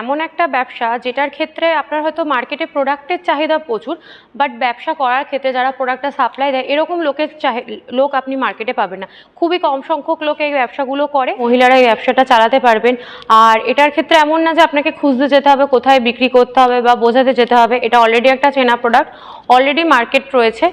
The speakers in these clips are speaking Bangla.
এমন একটা ব্যবসা যেটার ক্ষেত্রে আপনার হয়তো মার্কেটে প্রোডাক্টের চাহিদা প্রচুর বাট ব্যবসা করার ক্ষেত্রে যারা প্রোডাক্টটা সাপ্লাই দেয়, এরকম লোকের লোক আপনি মার্কেটে পাবেন না। খুবই কম সংখ্যক লোক এই ব্যবসাগুলো করে। মহিলারা এই ব্যবসাটা চালাতে পারবেন। আর এটার ক্ষেত্রে এমন না যে আপনাকে খুঁজতে যেতে হবে, কোথায় বিক্রি করতে হবে বা বোঝাতে যেতে হবে। এটা অলরেডি একটা চেনা প্রোডাক্ট অলরেডি মার্কেট রয়েছে।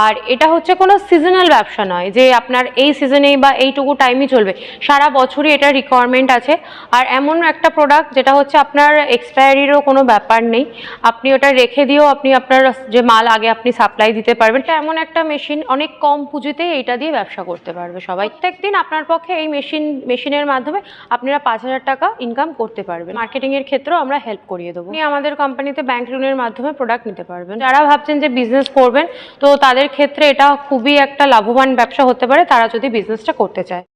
আর এটা হচ্ছে কোনো সিজনাল ব্যবসা নয় যে আপনার এই সিজনেই বা এইটুকু টাইমই চলবে। সারা বছরই এটা রিকোয়ারমেন্ট আছে। আর এমন একটা প্রোডাক্ট যেটা হচ্ছে আপনার এক্সপায়ারিরও কোনো ব্যাপার নেই। আপনি ওটা রেখে দিয়েও আপনি আপনার যে মাল আগে আপনি সাপ্লাই দিতে পারবেন। এটা এমন একটা মেশিন অনেক কম পুঁজিতে এইটা দিয়ে ব্যবসা করতে পারবে সবাই। প্রত্যেকদিন আপনার পক্ষে এই মেশিন মেশিনের মাধ্যমে আপনারা পাঁচ হাজার টাকা ইনকাম করতে পারবেন। মার্কেটিংয়ের ক্ষেত্রেও আমরা হেল্প করিয়ে দেবো। আমাদের কোম্পানিতে ব্যাংক লোনের মাধ্যমে প্রোডাক্ট নিতে পারবেন। যারা ভাবছেন যে বিজনেস করবেন, তো তাদের ক্ষেত্রে এটা খুবই একটা লাভবান ব্যবসা হতে পারে, তারা যদি বিজনেসটা করতে চায়।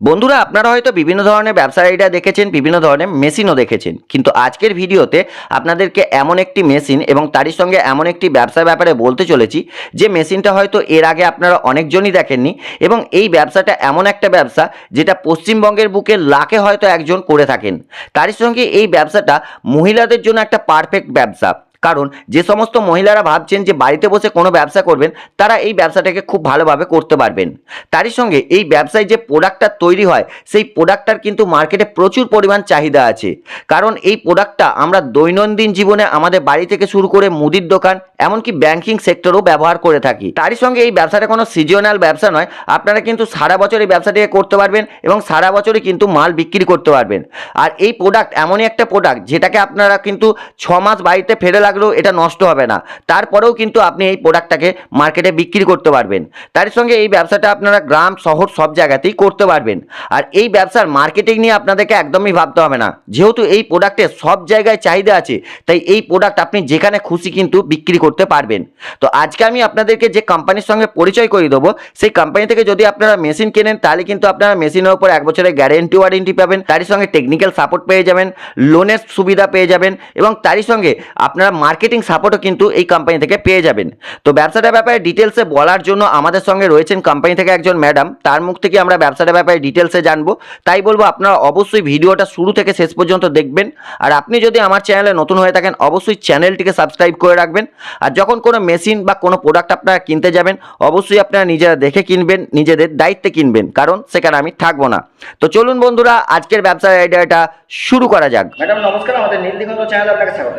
বন্ধুরা, আপনারা হয়তো বিভিন্ন ধরনের আইডিয়া দেখেছেন, বিভিন্ন ধরনের মেশিনও দেখেছেন। কিন্তু আজকের ভিডিওতে আপনাদেরকে এমন একটি মেশিন এবং তারই সঙ্গে এমন একটি ব্যবসার ব্যাপারে বলতে চলেছি, যে মেশিনটা হয়তো এর আগে আপনারা অনেকজনই দেখেননি এবং এই ব্যবসাটা এমন একটা ব্যবসা যেটা পশ্চিমবঙ্গের বুকে লাখে হয়তো একজন করে থাকেন। তারই সঙ্গে এই ব্যবসাটা মহিলাদের জন্য একটা পারফেক্ট ব্যবসা। কারণ যে সমস্ত মহিলারা ভাবছেন যে বাড়িতে বসে কোনো ব্যবসা করবেন, তারা এই ব্যবসাটাকে খুব ভালোভাবে করতে পারবেন। তারই সঙ্গে এই ব্যবসায় যে প্রোডাক্টটা তৈরি হয়, সেই প্রোডাক্টটার কিন্তু মার্কেটে প্রচুর পরিমাণ চাহিদা আছে। কারণ এই প্রোডাক্টটা আমরা দৈনন্দিন জীবনে আমাদের বাড়ি থেকে শুরু করে মুদির দোকান, এমনকি ব্যাংকিং সেক্টরও ব্যবহার করে থাকি। তারই সঙ্গে এই ব্যবসাটা কোনো সিজনাল ব্যবসা নয়, আপনারা কিন্তু সারা বছর এই ব্যবসাটিকে করতে পারবেন এবং সারা বছরই কিন্তু মাল বিক্রি করতে পারবেন। আর এই প্রোডাক্ট এমনই একটা প্রোডাক্ট যেটাকে আপনারা কিন্তু ছ মাস বাড়িতে ফেলে লাগলেও এটা নষ্ট হবে না। তারপরেও কিন্তু আপনি এই প্রোডাক্টটাকে মার্কেটে বিক্রি করতে পারবেন। তার সঙ্গে এই ব্যবসাটা আপনারা গ্রাম, শহর সব জায়গাতেই করতে পারবেন। আর এই ব্যবসার মার্কেটিং নিয়ে আপনাদেরকে একদমই ভাবতে হবে না। যেহেতু এই প্রোডাক্টের সব জায়গায় চাহিদা আছে, তাই এই প্রোডাক্ট আপনি যেখানে খুশি কিন্তু বিক্রি করতে পারবেন। তো আজকে আমি আপনাদেরকে যে কোম্পানির সঙ্গে পরিচয় করিয়ে দেবো, সেই কোম্পানি থেকে যদি আপনারা মেশিন কেনেন, তাহলে কিন্তু আপনারা মেশিনের উপর এক বছরের গ্যারেন্টি ওয়ারেন্টি পাবেন। তারই সঙ্গে টেকনিক্যাল সাপোর্ট পেয়ে যাবেন লোনের সুবিধা পেয়ে যাবেন এবং তারই সঙ্গে আপনারা মার্কেটিং সাপোর্টও কিন্তু এই কোম্পানি থেকে পেয়ে যাবেন। তো ব্যবসাটার ব্যাপারে ডিটেলসে বলার জন্য আমাদের সঙ্গে রয়েছেন কোম্পানি থেকে একজন ম্যাডাম তার মুখ থেকে আমরা ব্যবসাটার ব্যাপারে ডিটেলসে জানব। তাই বলব আপনারা অবশ্যই ভিডিওটা শুরু থেকে শেষ পর্যন্ত দেখবেন। আর আপনি যদি আমার চ্যানেলে নতুন হয়ে থাকেন অবশ্যই চ্যানেলটিকে সাবস্ক্রাইব করে রাখবেন। আর যখন কোনো মেশিন বা কোনো প্রোডাক্ট আপনারা কিনতে যাবেন অবশ্যই আপনারা নিজেরা দেখে কিনবেন নিজেদের দায়িত্বে কিনবেন। কারণ সেখানে আমি থাকব না। তো চলুন বন্ধুরা আজকের ব্যবসার আইডিয়াটা শুরু করা যাক। ম্যাডাম নমস্কার আমাদের নীলদিগন্ত চ্যানেলে আপনাকে স্বাগত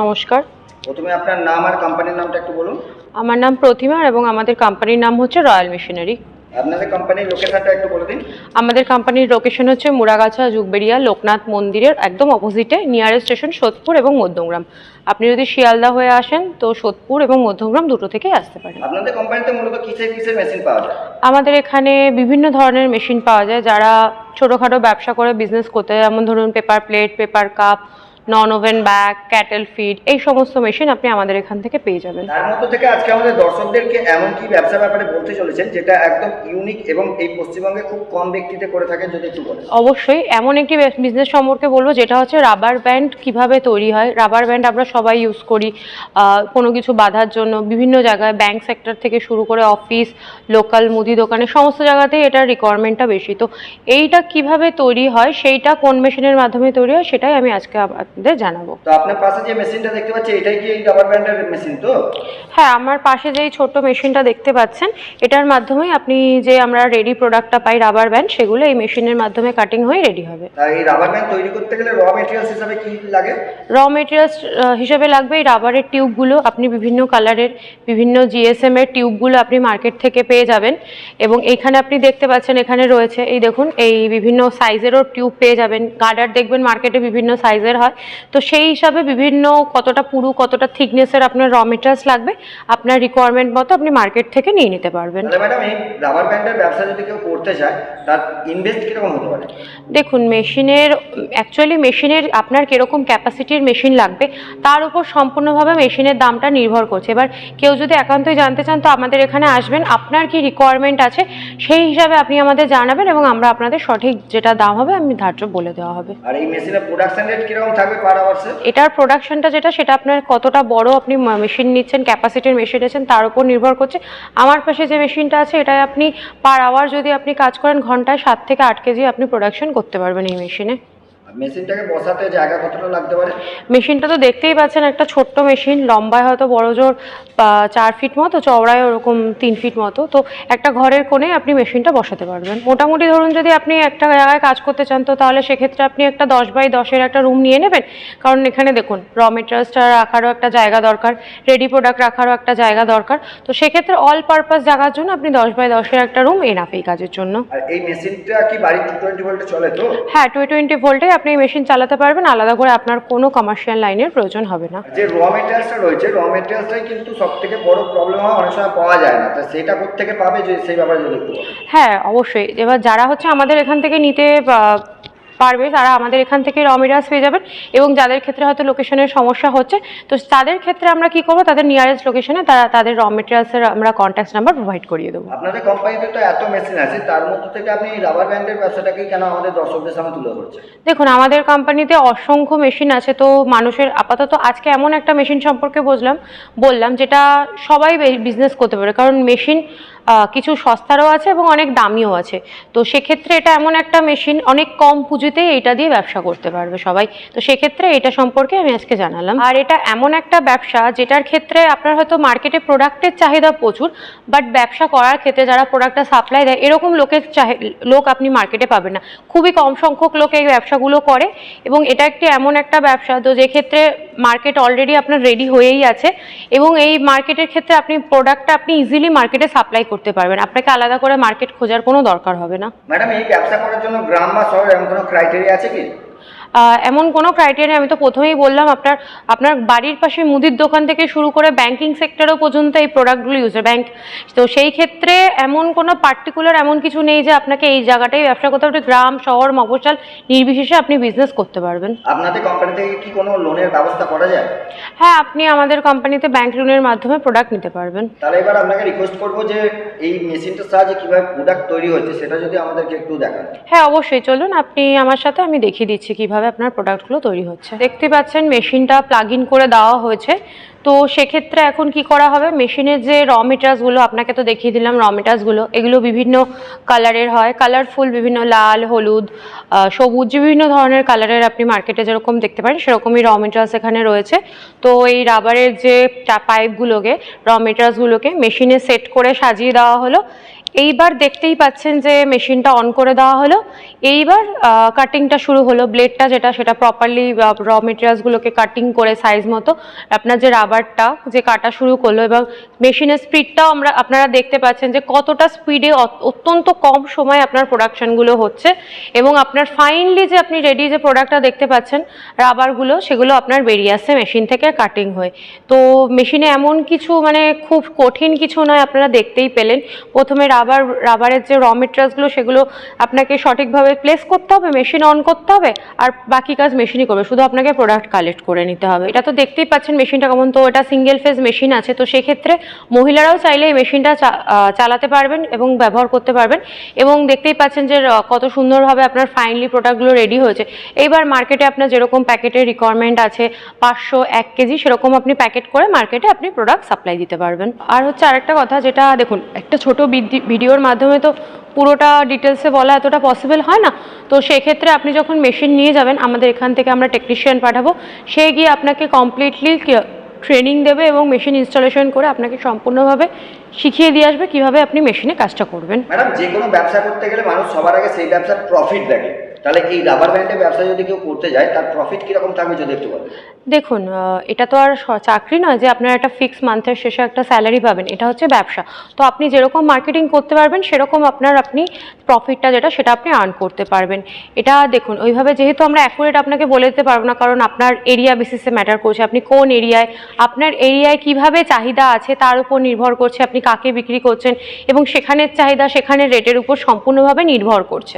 নমস্কার। প্রথমে আপনার নাম আর কোম্পানির নামটা একটু বলুন। আমার নাম প্রতিমা এবং আমাদের কোম্পানির নাম হচ্ছে রয়্যাল মিশনারি আপনাদের কোম্পানির লোকেশনটা একটু বলে দিন। আমাদের কোম্পানির লোকেশন হচ্ছে মুরাগাছা যুগবেড়িয়া লোকনাথ মন্দিরের একদম অপোজিটে নিয়ারেস্ট স্টেশন সোদপুর এবং মধ্যমগ্রাম। আপনি যদি শিয়ালদা হয়ে আসেন তো সোদপুর এবং মধ্যমগ্রাম দুটো থেকেই আসতে পারেন। আপনাদের কোম্পানিতে মূলত কিসের কিসের মেশিন পাওয়া যায়? আমাদের এখানে বিভিন্ন ধরনের মেশিন পাওয়া যায়। যারা ছোটোখাটো ব্যবসা করে বিজনেস করতে যেমন ধরুন paper plate paper cup non oven bag cattle feed এই সমস্ত মেশিন আপনি আমাদের এখান থেকে পেয়ে যাবেন। তার মধ্য থেকে আজকে আমাদের দর্শকদেরকে এমন কি ব্যবসার ব্যাপারে বলতে চলেছেন যেটা একদম ইউনিক এবং এই পশ্চিমবঙ্গে খুব কম ব্যক্তিতে করে থাকেন যদি একটু বলেন। অবশ্যই এমন একটি বিজনেস সম্পর্কে বলব যেটা হচ্ছে রাবার ব্যান্ড কীভাবে তৈরি হয়। রাবার ব্যান্ড আমরা সবাই ইউজ করি কোনো কিছু বাঁধার জন্য বিভিন্ন জায়গায় ব্যাংক সেক্টর থেকে শুরু করে অফিস লোকাল মুদি দোকানে সমস্ত জায়গাতেই এটার রিকোয়ারমেন্টটা বেশি। তো এইটা কীভাবে তৈরি হয় সেইটা কোন মেশিনের মাধ্যমে তৈরি হয় সেটাই আমি আজকে আপনাদের জানাব। তো আপনার পাশে যে মেশিনটা দেখতে পাচ্ছি এটাই কি এই রাবার ব্যান্ডের মেশিন তো? হ্যাঁ আমার পাশে যেই ছোট্ট মেশিনটা দেখতে পাচ্ছেন এটার মাধ্যমেই আপনি যে আমরা রেডি প্রোডাক্টটা পাই রাবার ব্যান্ড সেগুলো এই মেশিনের মাধ্যমে কাটিং হয়ে রেডি হবে। এই রাবার ব্যান্ড তৈরি করতে গেলে র মেটেরিয়ালস হিসাবে কি লাগে? র মেটেরিয়ালস হিসেবে লাগবে এই রাবারের টিউবগুলো আপনি বিভিন্ন কালারের বিভিন্ন জিএসএম এর টিউবগুলো আপনি মার্কেট থেকে পেয়ে যাবেন। এবং এখানে আপনি দেখতে পাচ্ছেন এখানে রয়েছে এই দেখুন এই বিভিন্ন সাইজেরও টিউব পেয়ে যাবেন। গার্ডার দেখবেন মার্কেটে বিভিন্ন সাইজের হয়। তো সেই হিসাবে বিভিন্ন কতটা পুরু কতটা থিকনেসের আপনার র মেটেরিয়ালস লাগবে আপনার রিকোয়ারমেন্ট মতো আপনি মার্কেট থেকে নিয়ে নিতে পারবেন। ম্যাডাম এই রাবার ব্যান্ডের ব্যবসা যদি কেউ করতে চায় তার ইনভেস্ট কীরকম হতে পারে? দেখুন মেশিনের অ্যাকচুয়ালি মেশিনের আপনার কীরকম ক্যাপাসিটির মেশিন লাগবে তার উপর সম্পূর্ণভাবে মেশিনের দামটা নির্ভর করছে। এবার কেউ যদি একান্তই জানতে চান তো আমাদের এখানে আসবেন আপনার কি রিকোয়ারমেন্ট আছে সেই হিসাবে আপনি আমাদের জানাবেন এবং আমরা আপনাদের সঠিক যেটা দাম হবে আমি ধার্য বলে দেওয়া হবে। আর এই মেশিনের প্রোডাকশন রেট কীরকম থাকবে? এটার প্রোডাকশনটা যেটা, সেটা আপনার কতটা বড় আপনি মেশিন নিচ্ছেন ক্যাপাসিটির মেশিন নিচ্ছেন, তার উপর নির্ভর করছে। আমার পাশে যে মেশিনটা আছে, এটায় আপনি পার আওয়ার যদি আপনি কাজ করেন, ঘন্টায় সাত থেকে আট কেজি আপনি প্রোডাকশন করতে পারবেন এই মেশিনে মেশিনটাকে বসাতে জায়গা কতটা লাগতে পারে? মেশিনটা তো দেখতেই পাচ্ছেন একটা ছোট্ট মেশিন লম্বায় হয়তো বড় জোর চার ফিট মতো চওড়ায় ওরকম তিন ফিট মতো। তো একটা ঘরের কোণে আপনি মেশিনটা বসাতে পারবেন। মোটামুটি ধরুন যদি আপনি একটা জায়গায় কাজ করতে চান তো তাহলে সেক্ষেত্রে আপনি একটা দশ বাই দশের একটা রুম নিয়ে নেবেন। কারণ এখানে দেখুন র মেটেরিয়ালসটা রাখারও একটা জায়গা দরকার রেডি প্রোডাক্ট রাখারও একটা জায়গা দরকার। তো সেক্ষেত্রে অল পারপাস জায়গার জন্য আপনি দশ বাই দশের একটা রুম এনাফ এই কাজের জন্য। আর এই মেশিনটা কি বাড়ির টু টোয়েন্টি ভোল্টে চলে তো? হ্যাঁ টু টোয়েন্টি ভোল্টে আপনি মেশিন চালাতে পারবেন আলাদা করে আপনার কোনো কমার্শিয়াল লাইনের প্রয়োজন হবে না। যে র মেটেরিয়ালসটা রয়েছে র মেটেরিয়ালসটাই কিন্তু সবথেকে বড় প্রবলেম হয় অনেক সময় পাওয়া যায় না। তা সেটা থেকে পাবে যে সেই ব্যাপারে যদি একটু হ্যাঁ অবশ্যই। এবার যারা হচ্ছে আমাদের এখান থেকে নিতে পারবে তারা আমাদের এখান থেকে র মেটেরিয়ালস পেয়ে যাবেন এবং যাদের ক্ষেত্রে হয়তো লোকেশনের সমস্যা হচ্ছে তো তাদের ক্ষেত্রে আমরা কি করব? তাদের নিয়ারেস্ট লোকেশনে তারা তাদের র মেটেরিয়ালসের আমরা কন্ট্যাক্ট নাম্বার প্রোভাইড করিয়ে দেবো। আপনাদের কোম্পানিতে তো এত মেশিন আছে তার মধ্যে থেকে আপনি রাবার ব্যান্ডের ব্যবসাটাকেই কেন আমাদের দর্শকদের সামনে তুলে ধরছেন? দেখুন আমাদের কোম্পানিতে অসংখ্য মেশিন আছে তো মানুষের আপাতত আজকে এমন একটা মেশিন সম্পর্কে বুঝলাম বললাম যেটা সবাই বিজনেস করতে পারে কারণ মেশিন কিছু সস্তারও আছে এবং অনেক দামিও আছে। তো সেক্ষেত্রে এটা এমন একটা মেশিন অনেক কম পুঁজিতে এটা দিয়ে ব্যবসা করতে পারবে সবাই। তো সেক্ষেত্রে এটা সম্পর্কে আমি আজকে জানালাম। আর এটা এমন একটা ব্যবসা যেটার ক্ষেত্রে আপনার হয়তো মার্কেটে প্রোডাক্টের চাহিদা প্রচুর বাট ব্যবসা করার ক্ষেত্রে যারা প্রোডাক্টটা সাপ্লাই দেয়, এরকম লোকের চাহি, লোক আপনি মার্কেটে পাবেন না। খুবই কম সংখ্যক লোক এই ব্যবসাগুলো করে এবং এটা একটি এমন একটা ব্যবসা। তো যে ক্ষেত্রে মার্কেট অলরেডি আপনার রেডি হয়েই আছে এবং এই মার্কেটের ক্ষেত্রে আপনি প্রোডাক্টটা আপনি ইজিলি মার্কেটে সাপ্লাই করতে পারবেন। আপনাকে আলাদা করে মার্কেট খোঁজার কোনো দরকার হবে না। ম্যাডাম, এই ব্যবসা করার জন্য গ্রাম বা শহর এমন কোনো ক্রাইটেরিয়া আছে কি? এমন কোনো ক্রাইটেরিয়া আমি তো প্রথমেই বললাম আপনার আপনার বাড়ির পাশে মুদির দোকান থেকে শুরু করে ব্যাংকিং সেক্টরও পর্যন্ত এই প্রোডাক্টগুলো ইউজ হয় ব্যাংক তো সেই ক্ষেত্রে এমন কোনো পার্টিকুলার এমন কিছু নেই যে আপনাকে এই জায়গাটাই ব্যবসা করতে হবে গ্রাম শহর মফস্বল নির্বিশেষে আপনি বিজনেস করতে পারবেন। আপনাদের কোম্পানি থেকে কি কোনো লোনের ব্যবস্থা করা যায়? হ্যাঁ আপনি আমাদের কোম্পানিতে ব্যাংক লোনের মাধ্যমে প্রোডাক্ট নিতে পারবেন। তাহলে এবার আপনাকে রিকোয়েস্ট করব যে এই মেশিনটার সাহায্যে কীভাবে প্রোডাক্ট তৈরি হচ্ছে সেটা যদি আমাদেরকে একটু দেখান। হ্যাঁ অবশ্যই। চলুন আপনি আমার সাথে আমি দেখিয়ে দিচ্ছি কীভাবে আপনার প্রোডাক্টগুলো তৈরি হচ্ছে। দেখতে পাচ্ছেন মেশিনটা প্লাগ ইন করে দেওয়া হয়েছে। তো সেক্ষেত্রে এখন কি করা হবে? মেশিনের যে র মেটার্সগুলো আপনাকে তো দেখিয়ে দিলাম র মেটার্সগুলো এগুলো বিভিন্ন কালারের হয়। কালারফুল বিভিন্ন লাল, হলুদ সবুজ, বিভিন্ন ধরনের কালারের আপনি মার্কেটে যেরকম দেখতে পারেন, সেরকমই র মেটার্স এখানে রয়েছে। তো এই রাবারের যে পাইপগুলোকে র মেটার্সগুলোকে মেশিনে সেট করে সাজিয়ে দেওয়া হলো। এইবার দেখতেই পাচ্ছেন যে মেশিনটা অন করে দেওয়া হলো। এইবার কাটিংটা শুরু হলো। ব্লেডটা যেটা, সেটা প্রপারলি র মেটেরিয়ালসগুলোকে কাটিং করে সাইজ মতো। আপনার যে রাবারটা যে কাটা শুরু করল এবং মেশিনের স্পিডটাও আমরা, আপনারা দেখতে পাচ্ছেন যে কতটা স্পিডে অত্যন্ত কম সময় আপনার প্রোডাকশানগুলো হচ্ছে। এবং আপনার ফাইনলি যে আপনি রেডি যে প্রোডাক্টটা দেখতে পাচ্ছেন রাবারগুলো সেগুলো আপনার বেরিয়ে আসছে মেশিন থেকে কাটিং হয়ে। তো মেশিনে এমন কিছু মানে খুব কঠিন কিছু নয়, আপনারা দেখতেই পেলেন। প্রথমে রাবার, রাবারের যে র মেটেরিয়ালসগুলো সেগুলো আপনাকে সঠিকভাবে প্লেস করতে হবে মেশিন অন করতে হবে, আর বাকি কাজ মেশিনই করবে। শুধু আপনাকে প্রোডাক্ট কালেক্ট করে নিতে হবে। এটা তো দেখতেই পাচ্ছেন মেশিনটা কেমন। তো এটা সিঙ্গেল ফেজ মেশিন আছে। তো সেক্ষেত্রে মহিলারাও চাইলে এই মেশিনটা চালাতে পারবেন এবং ব্যবহার করতে পারবেন। এবং দেখতেই পাচ্ছেন যে কত সুন্দরভাবে আপনার ফাইনালি প্রোডাক্টগুলো রেডি হয়েছে। এইবার মার্কেটে আপনার যেরকম প্যাকেটের রিকোয়ারমেন্ট আছে, পাঁচশো এক কেজি, সেরকম আপনি প্যাকেট করে মার্কেটে আপনি প্রোডাক্ট সাপ্লাই দিতে পারবেন। আর হচ্ছে আরেকটা কথা, যেটা দেখুন, একটা ছোট ভিডিওর মাধ্যমে তো পুরোটা ডিটেলসে বলা এতটা পসিবল হয় না। তো সেক্ষেত্রে আপনি যখন মেশিন নিয়ে যাবেন, আমাদের এখান থেকে আমরা টেকনিশিয়ান পাঠাবো। সে গিয়ে আপনাকে কমপ্লিটলি ট্রেনিং দেবে এবং মেশিন ইনস্টলেশন করে আপনাকে সম্পূর্ণভাবে শিখিয়ে দিয়ে আসবে কীভাবে আপনি মেশিনে কাজটা করবেন। ম্যাডাম, যে কোনো ব্যবসা করতে গেলে মানুষ সবার আগে সেই ব্যবসার প্রফিট দেখে। তাহলে এই রাবার ব্যান্ডের ব্যবসা যদি কেউ করতে যায়, তার প্রফিট কীরকম থাকবে যদি একটু বলেন? দেখুন এটা তো আর চাকরি নয় যে আপনার একটা ফিক্স মান্থের শেষে একটা স্যালারি পাবেন, এটা হচ্ছে ব্যবসা। তো আপনি যেরকম মার্কেটিং করতে পারবেন, সেরকম আপনার আপনি প্রফিটটা যেটা, সেটা আপনি আর্ন করতে পারবেন। এটা দেখুন, ওইভাবে যেহেতু আমরা অ্যাকুরেট আপনাকে বলে দিতে পারব না, কারণ আপনার এরিয়া বেসিসে ম্যাটার করছে, আপনি কোন এরিয়ায় আপনার এরিয়ায় কীভাবে চাহিদা আছে, তার উপর নির্ভর করছে, আপনি কাকে বিক্রি করছেন, এবং সেখানের চাহিদা, সেখানের রেটের উপর সম্পূর্ণভাবে নির্ভর করছে।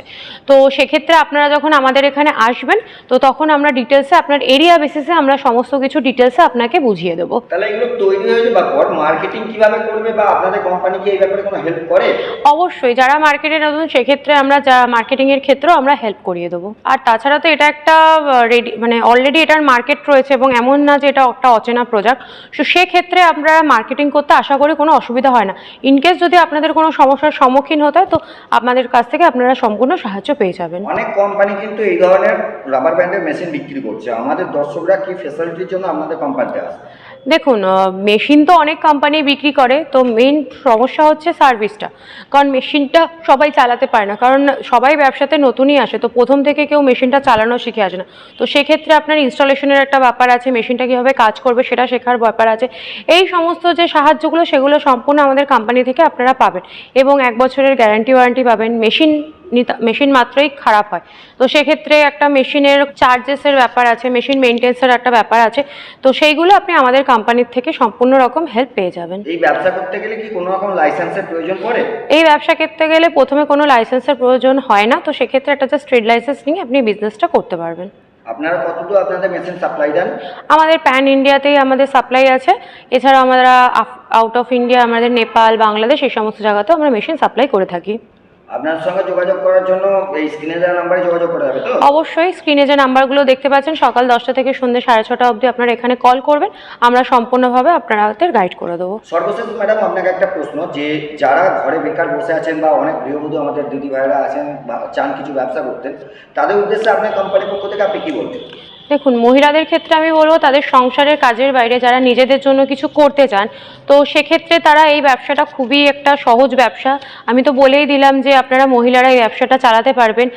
তো সেক্ষেত্রে আপনারা যখন আমাদের এখানে আসবেন তো তখন আমরা ডিটেলসে আপনার এরিয়া বেসিসে আমরা সমস্ত কিছু ডিটেলসে আপনাকে বুঝিয়ে দেবো। তাহলে এগুলো তৈরি হয়ে পর মার্কেটিং কীভাবে করবে বা আপনাদের কোম্পানি কি এই ব্যাপারে কোনো হেল্প করে? অবশ্যই যারা মার্কেটে নতুন সেক্ষেত্রে আমরা যা মার্কেটিংয়ের ক্ষেত্রেও আমরা হেল্প করিয়ে দেবো। আর তাছাড়া তো এটা একটা রেডি মানে অলরেডি এটার মার্কেট রয়েছে এবং এমন না যে এটা একটা অচেনা প্রোডাক্ট সো সেক্ষেত্রে আমরা মার্কেটিং করতে আশা করি কোনো অসুবিধা হয় না। ইনকেস যদি আপনাদের কোনো সমস্যার সম্মুখীন হতে হয় তো আপনাদের কাছ থেকে আপনারা সম্পূর্ণ সাহায্য পেয়ে যাবেন। অনেক কোম্পানি কিন্তু এই ধরনের রাবার ব্যান্ডের মেশিন বিক্রি করছে। আমাদের দর্শকরা কি ফেসিলিটির জন্য আপনাদের কোম্পানিতে আসে দেখুন মেশিন তো অনেক কোম্পানি বিক্রি করে, তো মেইন সমস্যা হচ্ছে সার্ভিসটা কারণ মেশিনটা সবাই চালাতে পারে না, কারণ সবাই ব্যবসাতে নতুনই আসে, তো প্রথম থেকে কেউ মেশিনটা চালানো শিখে আসে না। তো সেক্ষেত্রে আপনার ইনস্টলেশনের একটা ব্যাপার আছে মেশিনটা কীভাবে কাজ করবে সেটা শেখার ব্যাপার আছে। এই সমস্ত যে সাহায্যগুলো, সেগুলো সম্পূর্ণ আমাদের কোম্পানি থেকে আপনারা পাবেন এবং এক বছরের গ্যারান্টি ওয়ারেন্টি পাবেন। মেশিন মেশিন মাত্রই খারাপ হয়। তো সেক্ষেত্রে একটা মেশিনের চার্জেসের ব্যাপার আছে মেশিন মেনটেন্সের একটা ব্যাপার আছে। তো সেইগুলো আপনি আমাদের কোম্পানির থেকে সম্পূর্ণ রকম হেল্প পেয়ে যাবেন। এই ব্যবসা করতে গেলে কি কোনো রকম লাইসেন্সের প্রয়োজন পড়ে? এই ব্যবসা করতে গেলে প্রথমে কোনো লাইসেন্সের প্রয়োজন হয় না। তো সেক্ষেত্রে একটা জাস্ট ট্রেড লাইসেন্স নিয়ে আপনি বিজনেসটা করতে পারবেন। আপনারা কতদূর আপনাদের মেশিন সাপ্লাই দেন? আমাদের প্যান ইন্ডিয়াতেই আমাদের সাপ্লাই আছে। এছাড়া আমরা আউট অফ ইন্ডিয়া আমাদের নেপাল বাংলাদেশ এই সমস্ত জায়গাতেও আমরা মেশিন সাপ্লাই করে থাকি। আপনার সঙ্গে যোগাযোগ করার জন্য এই স্ক্রিনে দেওয়া নাম্বারে যোগাযোগ করা যাবে তো? অবশ্যই স্ক্রিনে যে নাম্বারগুলো দেখতে পাচ্ছেন সকাল দশটা থেকে সন্ধ্যে সাড়ে ছটা অবধি আপনারা এখানে কল করবেন। আমরা সম্পূর্ণভাবে আপনাদের গাইড করে দেবো। সর্বশেষ ম্যাডাম আপনাকে একটা প্রশ্ন যে যারা ঘরে বেকার বসে আছেন বা অনেক গৃহবধূ আমাদের দিদি ভাইরা আছেন বা চান কিছু ব্যবসা করতে তাদের উদ্দেশ্যে আপনার কোম্পানির পক্ষ থেকে আপনি কি বলবেন? দেখুন, মহিলাদের ক্ষেত্রে আমি বলব তাদের সংসারের কাজের বাইরে যারা নিজেদের জন্য কিছু করতে চান, তো সেক্ষেত্রে তারা এই ব্যবসাটা খুবই একটা সহজ ব্যবসা। আমি তো বলেই দিলাম যে আপনারা মহিলারা এই ব্যবসাটা চালাতে পারবেন।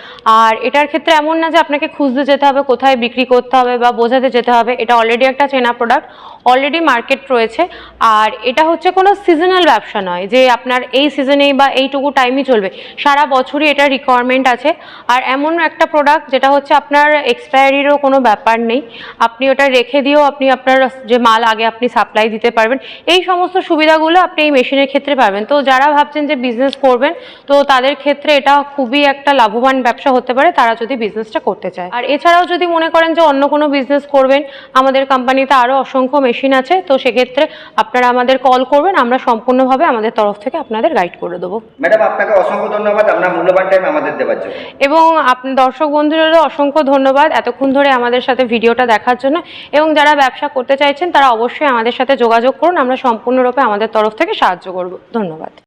আর এটার ক্ষেত্রে এমন না যে আপনাকে খুঁজতে যেতে হবে, কোথায় বিক্রি করতে হবে বা বোঝাতে যেতে হবে, এটা অলরেডি একটা চেনা প্রোডাক্ট অলরেডি মার্কেট রয়েছে। আর এটা হচ্ছে কোনো সিজনাল ব্যবসা নয় যে আপনার এই সিজনেই বা এইটুকু টাইমই চলবে। সারা বছরই এটা রিকোয়ারমেন্ট আছে। আর এমন একটা প্রোডাক্ট যেটা হচ্ছে আপনার এক্সপায়ারিরও কোনো ব্যাপার নেই। আপনি ওটা রেখে দিয়েও আপনি আপনার যে মাল আগে আপনি সাপ্লাই দিতে পারবেন। এই সমস্ত সুবিধাগুলো আপনি এই মেশিনের ক্ষেত্রে পাবেন। তো যারা ভাবছেন যে বিজনেস করবেন, তো তাদের ক্ষেত্রে এটা খুবই একটা লাভবান ব্যবসা হতে পারে। তারা যদি বিজনেসটা করতে চায়। আর এছাড়াও যদি মনে করেন যে অন্য কোনো বিজনেস করবেন, আমাদের কোম্পানিতে আরও অসংখ্য মেশিন আছে তো সেক্ষেত্রে আপনারা আমাদের কল করবেন আমরা সম্পূর্ণভাবে আমাদের তরফ থেকে আপনাদের গাইড করে দেবো। ম্যাডাম আপনাকে অসংখ্য ধন্যবাদ আপনার মূল্যবান টাইম আমাদের দেওয়ার জন্য। এবং আপনি দর্শক বন্ধুদেরও অসংখ্য ধন্যবাদ এতক্ষণ ধরে আমাদের সাথে ভিডিওটা দেখার জন্য। এবং যারা ব্যবসা করতে চাইছেন তারা অবশ্যই আমাদের সাথে যোগাযোগ করুন আমরা সম্পূর্ণরূপে আমাদের তরফ থেকে সাহায্য করব। ধন্যবাদ।